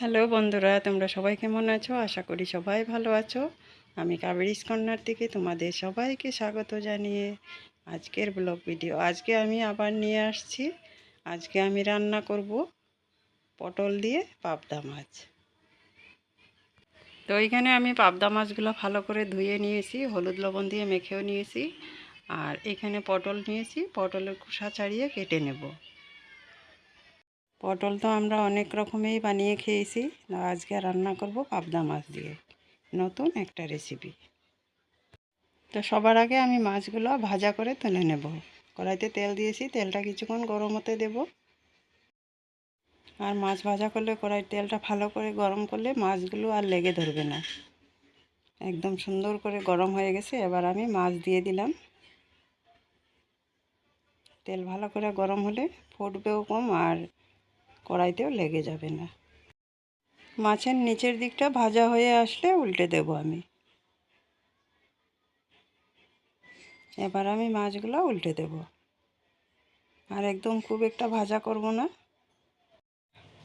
Hello বন্ধুরা, তোমরা সবাই কেমন আছো? আশা করি সবাই ভালো আছো। আমি কাবেরিস কন্যার থেকে তোমাদের সবাইকে স্বাগত জানিয়ে আজকের ব্লগ ভিডিও। আজকে আমি আবার নিয়ে আসছি। আজকে আমি রান্না করব পটল দিয়ে পাবদা মাছ। তো এইখানে আমি পাবদা মাছগুলো ভালো করে ধুয়ে নিয়েছি, হলুদ লবণ দিয়ে মেখেও নিয়েছি, আর এখানে পটল নিয়েছি। পটলের খোসা ছাড়িয়ে কেটে নেব। পটল তো আমরা অনেক রকমেই বানিয়ে খেয়েছি। আজকে রান্না করব পাবদা মাছ দিয়ে। নতুন একটা রেসিপি তো সবার আগে আমি মাছগুলো ভাজা করে তুলে নেব। কড়াইতে তেল দিয়েছি, তেলটা কিছুক্ষণ গরম হতে দেব। আর মাছ ভাজা করলে কড়াই তেলটা ভালো করে গরম করলে মাছগুলো আর লেগে ধরবে না। একদম সুন্দর করে গরম হয়ে গেছে, এবার আমি মাছ দিয়ে দিলাম। তেল ভালো করে গরম হলে ফুটবেও কম আর কড়াইতেও লেগে যাবে না। মাছের নিচের দিকটা ভাজা হয়ে আসলে উল্টে দেব আমি। এবার আমি মাছগুলো উল্টে দেব। আর একদম খুব একটা ভাজা করব না।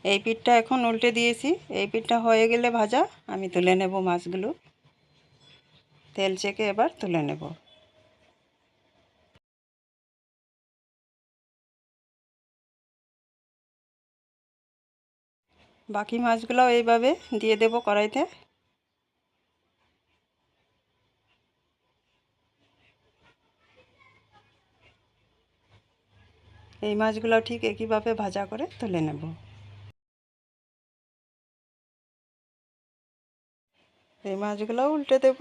এই পিঠটা এখন উল্টে দিয়েছি। এই পিঠটা হয়ে গেলে ভাজা, আমি তুলে নেব মাছগুলো। তেল চেকে এবার তুলে নেব। বাকি মাছগুলোও এইভাবে দিয়ে দেব কড়াইতে। এই মাছগুলো ঠিক একইভাবে ভাজা করে তুলে নেব। এই মাছগুলো উল্টে দেব,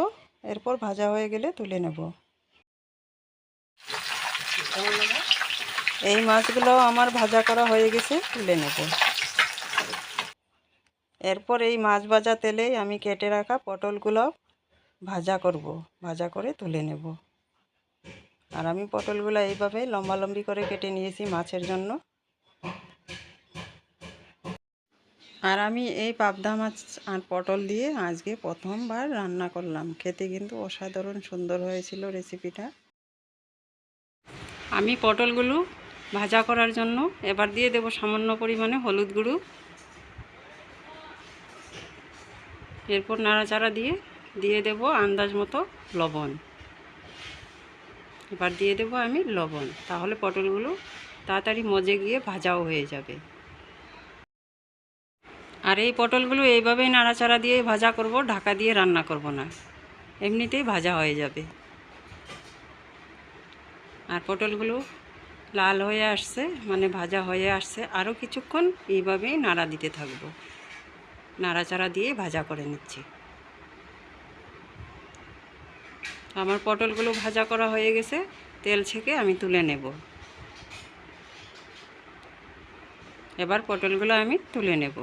এরপর ভাজা হয়ে গেলে তুলে নেব। এই মাছগুলো আমার ভাজা করা হয়ে গেছে, তুলে নেব। এরপর এই মাছ ভাজা তেলেই আমি কেটে রাখা পটলগুলো ভাজা করব। ভাজা করে তুলে নেব। আর আমি পটলগুলো এইভাবে লম্বা লম্বি করে কেটে নিয়েছি মাছের জন্য। আর আমি এই পাবদা মাছ আর পটল দিয়ে আজকে প্রথমবার রান্না করলাম। খেতে কিন্তু অসাধারণ সুন্দর হয়েছিল রেসিপিটা। আমি পটলগুলো ভাজা করার জন্য এবার দিয়ে দেব সামান্য পরিমাণে হলুদ গুঁড়ো। এরপর নাড়াচাড়া দিয়ে দিয়ে দেব আন্দাজ মতো লবণ। এবার দিয়ে দেব আমি লবণ। তাহলে পটলগুলো তাড়াতাড়ি মজে গিয়ে ভাজাও হয়ে যাবে। আর এই পটলগুলো এইভাবেই নাড়াচাড়া দিয়ে ভাজা করব, ঢাকা দিয়ে রান্না করব না। এমনিতেই ভাজা হয়ে যাবে। আর পটলগুলো লাল হয়ে আসছে মানে ভাজা হয়ে আসছে। আরও কিছুক্ষণ এইভাবেই নাড়া দিতে থাকব। নাড়াচাড়া দিয়ে ভাজা করে নিচ্ছি। আমার পটলগুলো ভাজা করা হয়ে গেছে, তেল ছেঁকে আমি তুলে নেব। এবার পটলগুলো আমি তুলে নেব।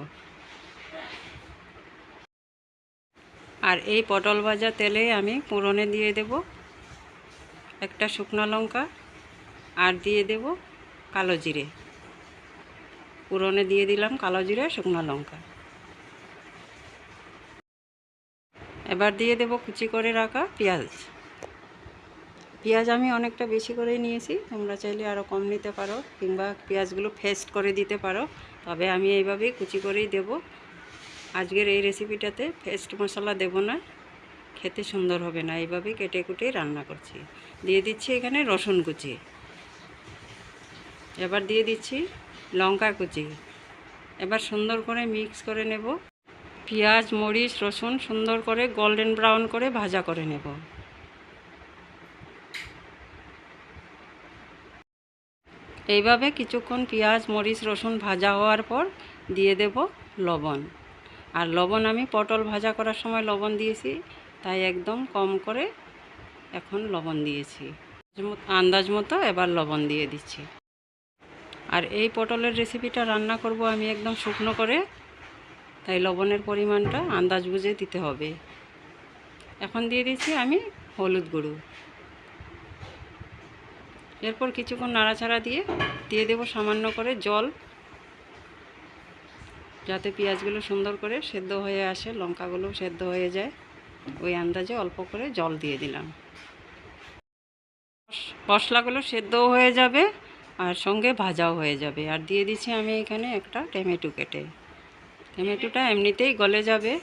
আর এই পটল ভাজা তেলে আমি পুরনে দিয়ে দেব একটা শুকনো লঙ্কা আর দিয়ে দেব কালো জিরে। পুরনে দিয়ে দিলাম কালো জিরে, শুকনো লঙ্কা। এবার দিয়ে দেব কুচি করে রাখা পেঁয়াজ। পেঁয়াজ আমি অনেকটা বেশি করে নিয়েছি, তোমরা চাইলে আরও কম নিতে পারো, কিংবা পেঁয়াজগুলো ফেস্ট করে দিতে পারো। তবে আমি এইভাবেই কুচি করেই দেব। আজকের এই রেসিপিটাতে ফেস্ট মশলা দেব না, খেতে সুন্দর হবে না, এইভাবেই কেটে কুটে রান্না করছি। দিয়ে দিচ্ছি এখানে রসুন কুচি। এবার দিয়ে দিচ্ছি লঙ্কা কুচি। এবার সুন্দর করে মিক্স করে নেব। পেঁয়াজ, মরিচ, রসুন সুন্দর করে গোল্ডেন ব্রাউন করে ভাজা করে নেব। এইভাবে কিছুক্ষণ পেঁয়াজ, মরিচ, রসুন ভাজা হওয়ার পর দিয়ে দেব লবণ। আর লবণ আমি পটল ভাজা করার সময় লবণ দিয়েছি, তাই একদম কম করে এখন লবণ দিয়েছি। আন্দাজ মতো এবার লবণ দিয়ে দিচ্ছি। আর এই পটলের রেসিপিটা রান্না করব আমি একদম শুকনো করে। তাই লবণের পরিমাণটা আন্দাজ বুঝে দিতে হবে। এখন দিয়ে দিচ্ছি আমি হলুদ গুঁড়ো। এরপর কিছুক্ষণ নাড়াচাড়া দিয়ে দিয়ে দেব সামান্য করে জল। যাতে পেঁয়াজগুলো সুন্দর করে সেদ্ধ হয়ে আসে লঙ্কাগুলো সেদ্ধ হয়ে যায়। ওই আন্দাজে অল্প করে জল দিয়ে দিলাম। মশলাগুলো সেদ্ধও হয়ে যাবে আর সঙ্গে ভাজাও হয়ে যাবে। আর দিয়ে দিচ্ছি আমি এখানে একটা টমেটো কেটে। টমেটোটা এমনিতেই গলে যাবে।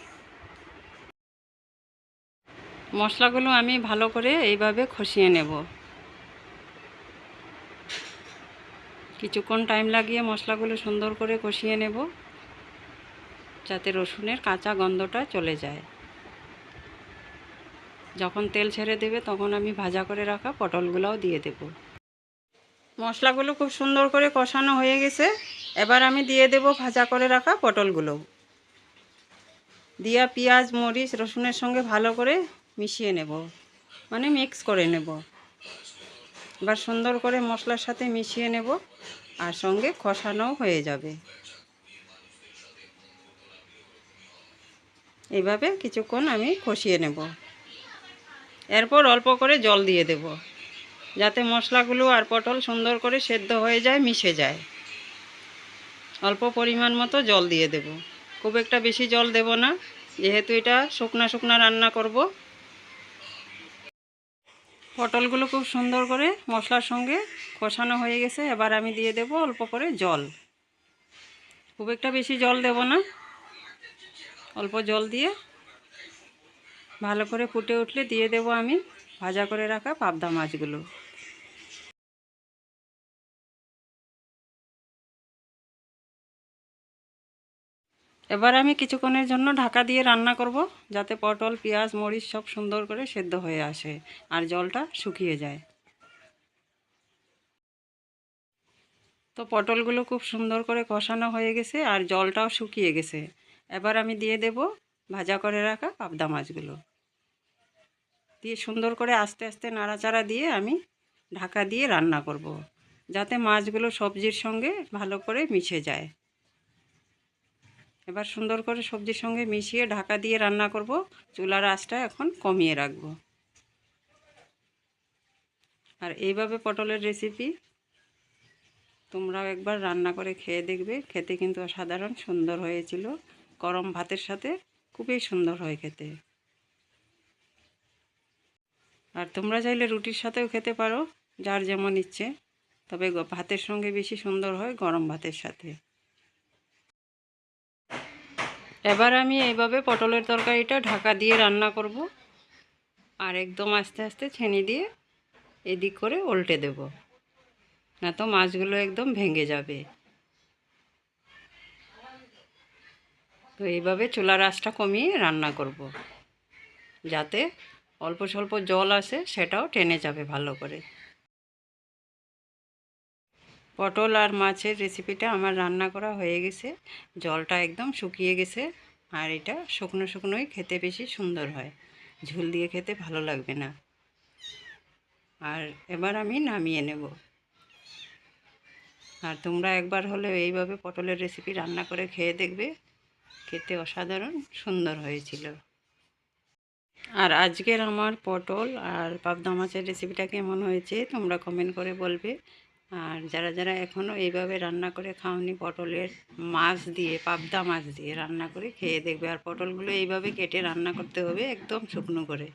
মশলাগুলো আমি ভালো করে এইভাবে খসিয়ে নেব। কিছুক্ষণ টাইম লাগিয়ে মশলাগুলো সুন্দর করে কষিয়ে নেব, যাতে রসুনের কাঁচা গন্ধটা চলে যায়। যখন তেল ছেড়ে দেবে তখন আমি ভাজা করে রাখা পটলগুলোও দিয়ে দেব। মশলাগুলো খুব সুন্দর করে কষানো হয়ে গেছে। এবার আমি দিয়ে দেব ভাজা করে রাখা পটলগুলো। দিয়া পেঁয়াজ, মরিচ, রসুনের সঙ্গে ভালো করে মিশিয়ে নেব। মানে মিক্স করে নেব। এবার সুন্দর করে মশলার সাথে মিশিয়ে নেব আর সঙ্গে কষানোও হয়ে যাবে। এইভাবে কিছুক্ষণ আমি কষিয়ে নেব। এরপর অল্প করে জল দিয়ে দেব। যাতে মশলাগুলো আর পটল সুন্দর করে সেদ্ধ হয়ে যায়, মিশে যায়। অল্প পরিমাণ মতো জল দিয়ে দেব। খুব একটা বেশি জল দেব না, যেহেতু এটা শুকনা শুকনা রান্না করব। পটলগুলো খুব সুন্দর করে মশলার সঙ্গে কষানো হয়ে গেছে, এবার আমি দিয়ে দেব অল্প করে জল। খুব একটা বেশি জল দেব না, অল্প জল দিয়ে ভালো করে ফুটে উঠলে দিয়ে দেব আমি ভাজা করে রাখা পাবদা মাছগুলো। এবার আমি কিছুক্ষণের জন্য ঢাকা দিয়ে রান্না করব, যাতে পটল, পেঁয়াজ, মরিচ সব সুন্দর করে সেদ্ধ হয়ে আসে আর জলটা শুকিয়ে যায়। তো পটলগুলো খুব সুন্দর করে কষানো হয়ে গেছে আর জলটাও শুকিয়ে গেছে। এবার আমি দিয়ে দেব ভাজা করে রাখা পাবদা মাছগুলো। দিয়ে সুন্দর করে আস্তে আস্তে নাড়াচাড়া দিয়ে আমি ঢাকা দিয়ে রান্না করব। যাতে মাছগুলো সবজির সঙ্গে ভালো করে মিশে যায়। এবার সুন্দর করে সবজির সঙ্গে মিশিয়ে ঢাকা দিয়ে রান্না করব। চুলার আঁচটা এখন কমিয়ে রাখব। আর এইভাবে পটলের রেসিপি তোমরাও একবার রান্না করে খেয়ে দেখবে। খেতে কিন্তু অসাধারণ সুন্দর হয়েছিল। গরম ভাতের সাথে খুবই সুন্দর হয় খেতে। আর তোমরা চাইলে রুটির সাথেও খেতে পারো, যার যেমন ইচ্ছে। তবে ভাতের সঙ্গে বেশি সুন্দর হয় গরম ভাতের সাথে। এবার আমি এইভাবে পটলের তরকারিটা ঢাকা দিয়ে রান্না করব। আর একদম আস্তে আস্তে ছেনি দিয়ে এদিক করে উল্টে দেব। না তো মাছগুলো একদম ভেঙে যাবে। তো এইভাবে চুলার আঁচটা কমিয়ে রান্না করব। যাতে অল্প স্বল্প জল আসে সেটাও টেনে যাবে ভালো করে। পটল আর মাছের রেসিপিটা আমার রান্না করা হয়ে গেছে। জলটা একদম শুকিয়ে গেছে আর এটা শুকনো শুকনোই খেতে বেশি সুন্দর হয়। ঝুল দিয়ে খেতে ভালো লাগবে না। আর এবার আমি নামিয়ে নেব। আর তোমরা একবার হলে এইভাবে পটলের রেসিপি রান্না করে খেয়ে দেখবে। খেতে অসাধারণ সুন্দর হয়েছিল। আর আজকের আমার পটল আর পাবদা মাছের রেসিপিটা কেমন হয়েছে তোমরা কমেন্ট করে বলবে। আর যারা যারা এখনও এইভাবে রান্না করে খাওনি, পটলের মাছ দিয়ে, পাবদা মাছ দিয়ে রান্না করে খেয়ে দেখবে। আর পটলগুলো এইভাবে কেটে রান্না করতে হবে একদম শুকনো করে।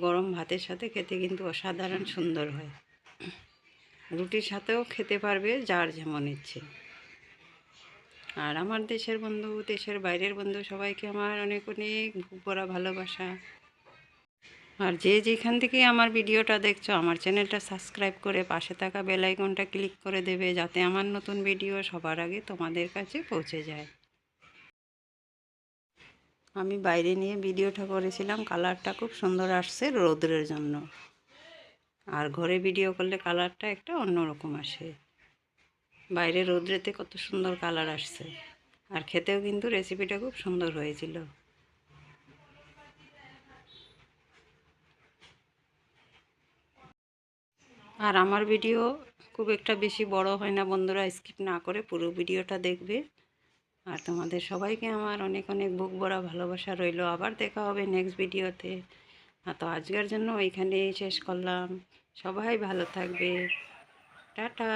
গরম ভাতের সাথে খেতে কিন্তু অসাধারণ সুন্দর হয়। রুটির সাথেও খেতে পারবে যার যেমন ইচ্ছে। আর আমার দেশের বন্ধু, দেশের বাইরের বন্ধু সবাইকে আমার অনেক অনেক ভরা ভালোবাসা। আর যে যেখান থেকে আমার ভিডিওটা দেখছ, আমার চ্যানেলটা সাবস্ক্রাইব করে পাশে থাকা বেল আইকনটা ক্লিক করে দেবে, যাতে আমার নতুন ভিডিও সবার আগে তোমাদের কাছে পৌঁছে যায়। আমি বাইরে নিয়ে ভিডিওটা করেছিলাম, কালারটা খুব সুন্দর আসছে রৌদ্রের জন্য। আর ঘরে ভিডিও করলে কালারটা একটা অন্যরকম আসে। বাইরে রৌদ্রেতে কত সুন্দর কালার আসছে। আর খেতেও কিন্তু রেসিপিটা খুব সুন্দর হয়েছিল। আর আমার ভিডিও খুব একটা বেশি বড় হয় না বন্ধুরা স্কিপ না করে পুরো ভিডিওটা দেখবে। আর তোমাদের সবাইকে আমার অনেক অনেক বুক ভরা ভালোবাসা রইল। আবার দেখা হবে নেক্সট ভিডিওতে। আর তো আজকের জন্য ওইখানেই শেষ করলাম। সবাই ভালো থাকবে। টাটা।